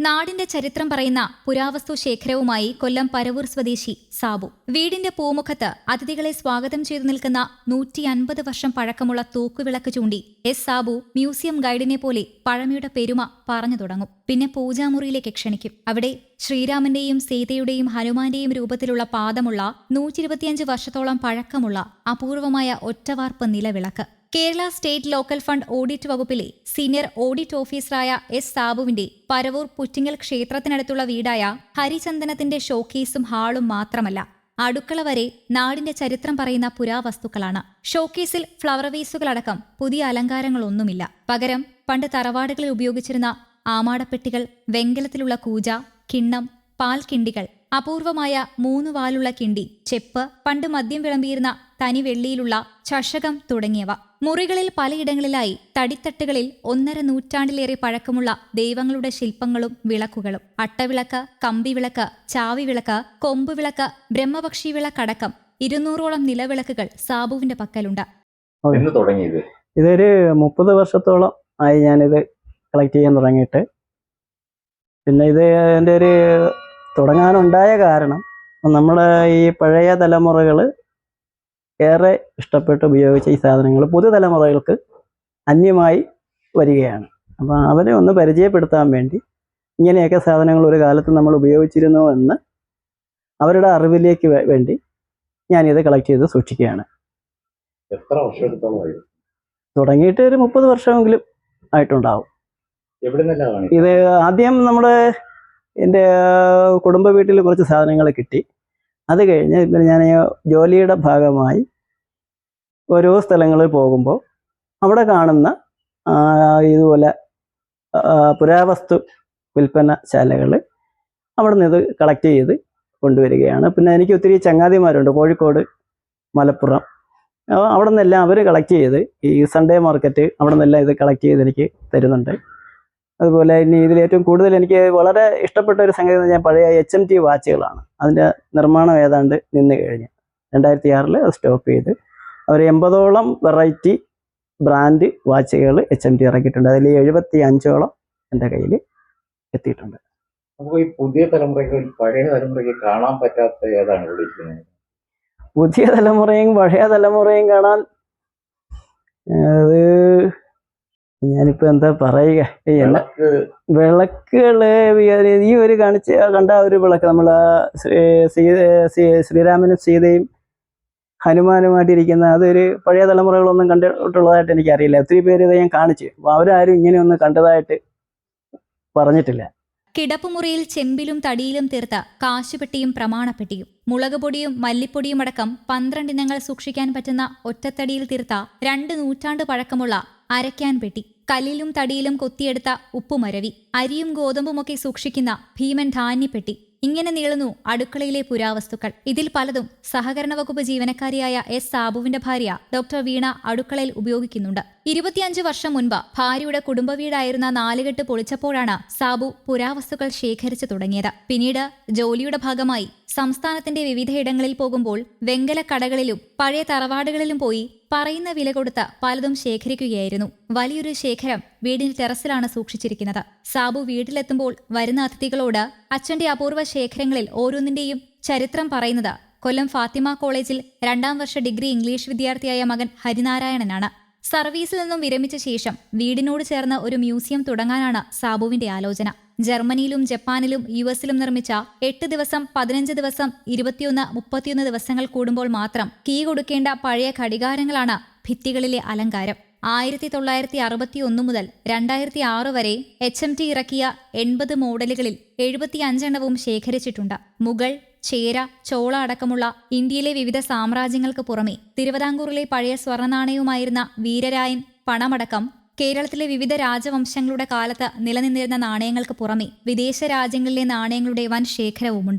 നാടിന്റെ ചരിത്രം പറയുന്ന പുരാവസ്തു ശേഖരവുമായി കൊല്ലം പരവൂർ സ്വദേശി സാബു. വീടിന്റെ പൂമുഖത്ത് അതിഥികളെ സ്വാഗതം ചെയ്തു നിൽക്കുന്ന നൂറ്റി അൻപത് വർഷം പഴക്കമുള്ള തൂക്കുവിളക്ക് ചൂണ്ടി എസ് സാബു മ്യൂസിയം ഗൈഡിനെ പോലെ പഴമയുടെ പെരുമ പറഞ്ഞു തുടങ്ങും. പിന്നെ പൂജാമുറിയിലേക്ക് ക്ഷണിക്കും. അവിടെ ശ്രീരാമന്റെയും സീതയുടെയും ഹനുമാന്റെയും രൂപത്തിലുള്ള പാദമുള്ള നൂറ്റി ഇരുപത്തിയഞ്ച് വർഷത്തോളം പഴക്കമുള്ള അപൂർവമായ ഒറ്റവാർപ്പ് നിലവിളക്ക്. Kerala State Local Fund Audit വകുപ്പിലെ സീനിയർ ഓഡിറ്റ് ഓഫീസറായ എസ് സാബുവിന്റെ പരവൂർ പുറ്റിങ്ങൽ ക്ഷേത്രത്തിനടുത്തുള്ള വീടായ ഹരിചന്ദനത്തിന്റെ ഷോക്കേസും ഹാളും മാത്രമല്ല അടുക്കള വരെ നാടിന്റെ ചരിത്രം പറയുന്ന പുരാവസ്തുക്കളാണ്. ഷോക്കേസിൽ ഫ്ലവർ വേസുകളടക്കം പുതിയ അലങ്കാരങ്ങളൊന്നുമില്ല. പകരം പണ്ട് തറവാടുകളിൽ ഉപയോഗിച്ചിരുന്ന ആമാടപ്പെട്ടികൾ വെങ്കലത്തിലുള്ള കൂജ കിണ്ണം പാൽക്കിണ്ടികൾ അപൂർവമായ മൂന്ന് വാലുള്ള കിണ്ടി ചെപ്പ് പണ്ട് മദ്യം വിളമ്പിയിരുന്ന തനി വെള്ളിയിലുള്ള ചഷകം തുടങ്ങിയവ. മുറികളിൽ പലയിടങ്ങളിലായി തടിത്തട്ടുകളിൽ ഒന്നര നൂറ്റാണ്ടിലേറെ പഴക്കമുള്ള ദൈവങ്ങളുടെ ശില്പങ്ങളും വിളക്കുകളും. അട്ടവിളക്ക് കമ്പിവിളക്ക് ചാവിവിളക്ക് കൊമ്പുവിളക്ക് ബ്രഹ്മപക്ഷി വിളക്കടക്കം ഇരുന്നൂറോളം നിലവിളക്കുകൾ സാബുവിന്റെ പക്കലുണ്ട്. ഇതൊരു മുപ്പത് വർഷത്തോളം ആയി ഞാനിത് കളക്ട് ചെയ്യാൻ തുടങ്ങിയിട്ട്. പിന്നെ ഇത് എന്റെ ഒരു തുടങ്ങാനുണ്ടായ കാരണം നമ്മുടെ ഈ പഴയ തലമുറകൾ ഏറെ ഇഷ്ടപ്പെട്ട് ഉപയോഗിച്ച ഈ സാധനങ്ങൾ പുതുതലമുറകൾക്ക് അന്യമായി വരികയാണ്. അപ്പോൾ അവരെ ഒന്ന് പരിചയപ്പെടുത്താൻ വേണ്ടി ഇങ്ങനെയൊക്കെ സാധനങ്ങൾ ഒരു കാലത്ത് നമ്മൾ ഉപയോഗിച്ചിരുന്നു എന്ന് അവരുടെ അറിവിലേക്ക് വേണ്ടി ഞാനിത് കളക്ട് ചെയ്ത് സൂക്ഷിക്കുകയാണ്. എത്ര വർഷത്തോളമായി തുടങ്ങിയിട്ട് ഒരു മുപ്പത് വർഷമെങ്കിലും ആയിട്ടുണ്ടാവും. ഇത് ആദ്യം നമ്മുടെ എന്റെ കുടുംബ വീട്ടിൽ കുറച്ച് സാധനങ്ങൾ കിട്ടി. അത് കഴിഞ്ഞ് പിന്നെ ഞാൻ ജോലിയുടെ ഭാഗമായി ഓരോ സ്ഥലങ്ങളിൽ പോകുമ്പോൾ അവിടെ കാണുന്ന ഇതുപോലെ പുരാവസ്തു വിൽപ്പന ശാലകൾ അവിടെ നിന്ന് ഇത് കളക്ട് ചെയ്ത് കൊണ്ടുവരികയാണ്. പിന്നെ എനിക്ക് ഒത്തിരി ചങ്ങാതിമാരുണ്ട്. കോഴിക്കോട് മലപ്പുറം. അവിടെ നിന്നെല്ലാം അവർ കളക്ട് ചെയ്ത് ഈ സൺഡേ മാർക്കറ്റ് അവിടെ നിന്നെല്ലാം ഇത് കളക്ട് ചെയ്ത് എനിക്ക് തരുന്നുണ്ട്. അതുപോലെ ഇനി ഇതിൽ ഏറ്റവും കൂടുതൽ എനിക്ക് വളരെ ഇഷ്ടപ്പെട്ട ഒരു സംഗതി എന്ന് പറഞ്ഞാൽ പഴയ എച്ച് എം ടി വാച്ചുകളാണ്. അതിന്റെ നിർമ്മാണം ഏതാണ്ട് നിന്ന് കഴിഞ്ഞ്. രണ്ടായിരത്തി ആറിൽ അത് സ്റ്റോപ്പ് ചെയ്ത്. അവർ എൺപതോളം വെറൈറ്റി ബ്രാൻഡ് വാച്ചുകൾ എച്ച് എം ടി ഇറക്കിയിട്ടുണ്ട്. അതിൽ എഴുപത്തി അഞ്ചോളം എന്റെ കയ്യിൽ എത്തിയിട്ടുണ്ട്. നമുക്ക് ഈ പുതിയ തലമുറയ്ക്ക് പഴയ തലമുറയ്ക്ക് കാണാൻ പറ്റാത്ത ഏതാണ് പുതിയ തലമുറയും പഴയ തലമുറയും കാണാൻ അത് ഞാനിപ്പോൾ എന്താ പറയുക? വിളക്കുകൾ ഈ ഒരു കാണിച്ച കണ്ട ആ ഒരു വിളക്ക് നമ്മൾ ശ്രീരാമനും സീതയും ഹനുമാനുമായിട്ടിരിക്കുന്ന അതൊരു പഴയ തലമുറകളൊന്നും കണ്ടിട്ടുള്ളതായിട്ട് എനിക്കറിയില്ല. ഒത്തിരി പേര് ഇത് ഞാൻ കാണിച്ചു. അപ്പോൾ അവരാരും ഇങ്ങനെയൊന്നും കണ്ടതായിട്ട് പറഞ്ഞിട്ടില്ല. കിടപ്പുമുറിയിൽ ചെമ്പിലും തടിയിലും തീർത്ത കാശുപെട്ടിയും പ്രമാണപ്പെട്ടിയും മുളകുപൊടിയും മല്ലിപ്പൊടിയും അടക്കം പന്ത്രണ്ടിനങ്ങൾ സൂക്ഷിക്കാൻ പറ്റുന്ന ഒറ്റത്തടിയിൽ തീർത്ത രണ്ട് നൂറ്റാണ്ട് പഴക്കമുള്ള അരയ്ക്കാൻ പെട്ടി. കല്ലിലും തടിയിലും കൊത്തിയെടുത്ത ഉപ്പുമരവി. അരിയും ഗോതമ്പുമൊക്കെ സൂക്ഷിക്കുന്ന ഭീമൻ ധാന്യപ്പെട്ടി. ഇങ്ങനെ നീളുന്നു അടുക്കളയിലെ പുരാവസ്തുക്കൾ. ഇതിൽ പലതും സഹകരണ വകുപ്പ് ജീവനക്കാരിയായ എസ് സാബുവിന്റെ ഭാര്യ ഡോക്ടർ വീണ അടുക്കളയിൽ ഉപയോഗിക്കുന്നുണ്ട്. ഇരുപത്തിയഞ്ച് വർഷം മുൻപ് ഭാര്യയുടെ കുടുംബ വീടായിരുന്ന നാലുകെട്ട് പൊളിച്ചപ്പോഴാണ് സാബു പുരാവസ്തുക്കൾ ശേഖരിച്ചു തുടങ്ങിയത്. പിന്നീട് ജോലിയുടെ ഭാഗമായി സംസ്ഥാനത്തിന്റെ വിവിധയിടങ്ങളിൽ പോകുമ്പോൾ വെങ്കല കടകളിലും പഴയ തറവാടുകളിലും പോയി പറയുന്ന വില കൊടുത്ത പലതും ശേഖരിക്കുകയായിരുന്നു. വലിയൊരു ശേഖരം വീടിന്റെ ടെറസിലാണ് സൂക്ഷിച്ചിരിക്കുന്നത്. സാബു വീട്ടിലെത്തുമ്പോൾ വരുന്ന അതിഥികളോട് അച്ഛന്റെ അപൂർവ ശേഖരങ്ങളിൽ ഓരോന്നിന്റെയും ചരിത്രം പറയുന്നത് കൊല്ലം ഫാത്തിമ കോളേജിൽ രണ്ടാം വർഷ ഡിഗ്രി ഇംഗ്ലീഷ് വിദ്യാർത്ഥിയായ മകൻ ഹരിനാരായണനാണ്. സർവീസിൽ നിന്നും വിരമിച്ച ശേഷം വീടിനോട് ചേർന്ന് ഒരു മ്യൂസിയം തുടങ്ങാനാണ് സാബുവിന്റെ ആലോചന. ജർമ്മനിയിലും ജപ്പാനിലും യു എസിലും നിർമ്മിച്ച എട്ട് ദിവസം പതിനഞ്ച് ദിവസം ഇരുപത്തിയൊന്ന് മുപ്പത്തിയൊന്ന് ദിവസങ്ങൾ കൂടുമ്പോൾ മാത്രം കീ കൊടുക്കേണ്ട പഴയ ഘടികാരങ്ങളാണ് ഭിത്തികളിലെ അലങ്കാരം. ആയിരത്തി തൊള്ളായിരത്തി അറുപത്തി ഒന്ന് മുതൽ രണ്ടായിരത്തി ആറ് വരെ എച്ച് എം ടി ഇറക്കിയ എൺപത് മോഡലുകളിൽ എഴുപത്തി അഞ്ചെണ്ണവും ശേഖരിച്ചിട്ടുണ്ട്. മുഗൾ ചേര ചോള അടക്കമുള്ള ഇന്ത്യയിലെ വിവിധ സാമ്രാജ്യങ്ങൾക്ക് പുറമെ തിരുവിതാംകൂറിലെ പഴയ സ്വർണനാണയവുമായിരുന്ന വീരരായൻ പണമടക്കം കേരളത്തിലെ വിവിധ രാജവംശങ്ങളുടെ കാലത്ത് നിലനിന്നിരുന്ന നാണയങ്ങൾക്ക് പുറമെ വിദേശ രാജ്യങ്ങളിലെ നാണയങ്ങളുടെ വൻ ശേഖരവുമുണ്ട്.